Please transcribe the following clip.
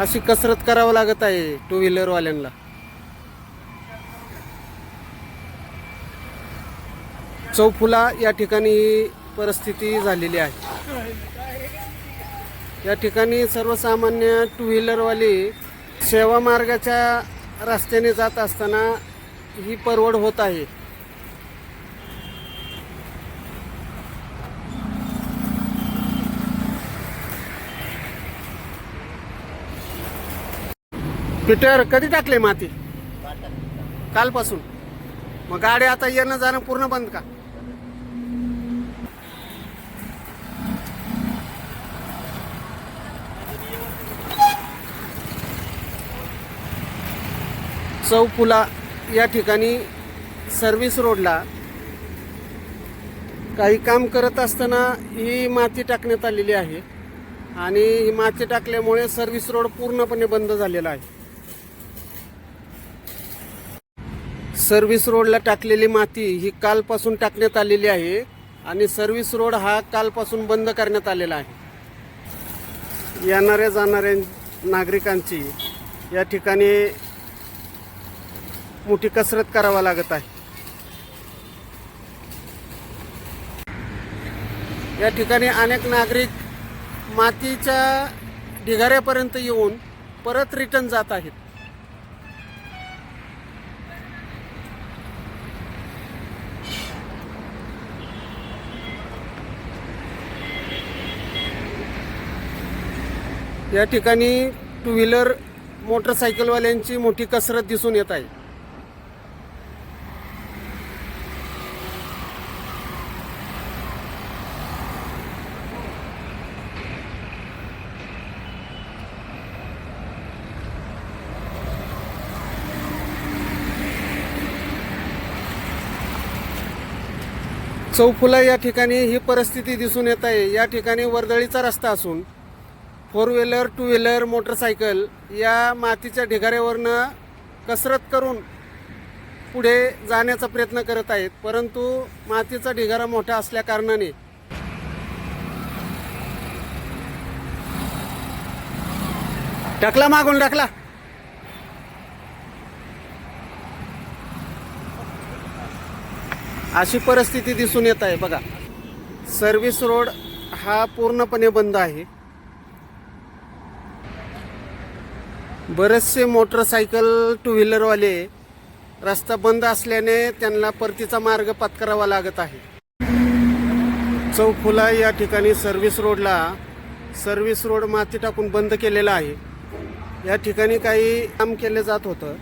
अशी कसरत करावं लागत आहे टू व्हीलरवाल्यांना चौफुला या ठिकाणी ही परिस्थिती झालेली आहे. या ठिकाणी सर्वसामान्य टू व्हीलरवाली सेवा मार्गाच्या रस्त्याने जात असताना ही परवड होत आहे. पीटर कधी टाकले माती? कालपासून. मग गाडी आता येणं जाणं पूर्ण बंद का? चौफुला या ठिकाणी सर्व्हिस रोडला काही काम करत असताना ही माती टाकण्यात आलेली आहे. आणि ही माती टाकल्यामुळे सर्व्हिस रोड पूर्णपणे बंद झालेला आहे. सर्व्हिस रोडला टाकलेली माती ही कालपासून टाकण्यात आलेली आहे आणि सर्व्हिस रोड हा कालपासून बंद करण्यात आलेला आहे. येणाऱ्या जाणाऱ्या नागरिकांची या ठिकाणी मोठी कसरत करावा लागत आहे. या ठिकाणी अनेक नागरिक मातीच्या ढिगाऱ्यापर्यंत येऊन परत रिटर्न जात आहेत. या ठिकाणी टू व्हीलर मोटरसायकलवाल्यांची मोठी कसरत दिसून येत आहे. चौफुला या ठिकाणी ही परिस्थिती दिसून येत आहे. या ठिकाणी वर्दळीचा रस्ता असून four wheeler two wheeler motorcycle या मातीच्या ढिगाऱ्यावरनं कसरत करून पुढे जाण्याचा प्रयत्न करत आहेत. परंतु मातीचा ढिगारा मोठा असल्याकारणाने टाकला मागून टाकला अशी परिस्थिती दिसून येत आहे. बघा सर्व्हिस रोड हा पूर्णपणे बंद आहे. बरेचसे मोटरसायकल टू व्हीलरवाले रस्ता बंद असल्याने त्यांना परतीचा मार्ग पत्करावा लागत आहे. चौफुला या ठिकाणी सर्व्हिस रोडला सर्व्हिस रोड माती टाकून बंद केलेला आहे. या ठिकाणी काही काम केले जात होतं.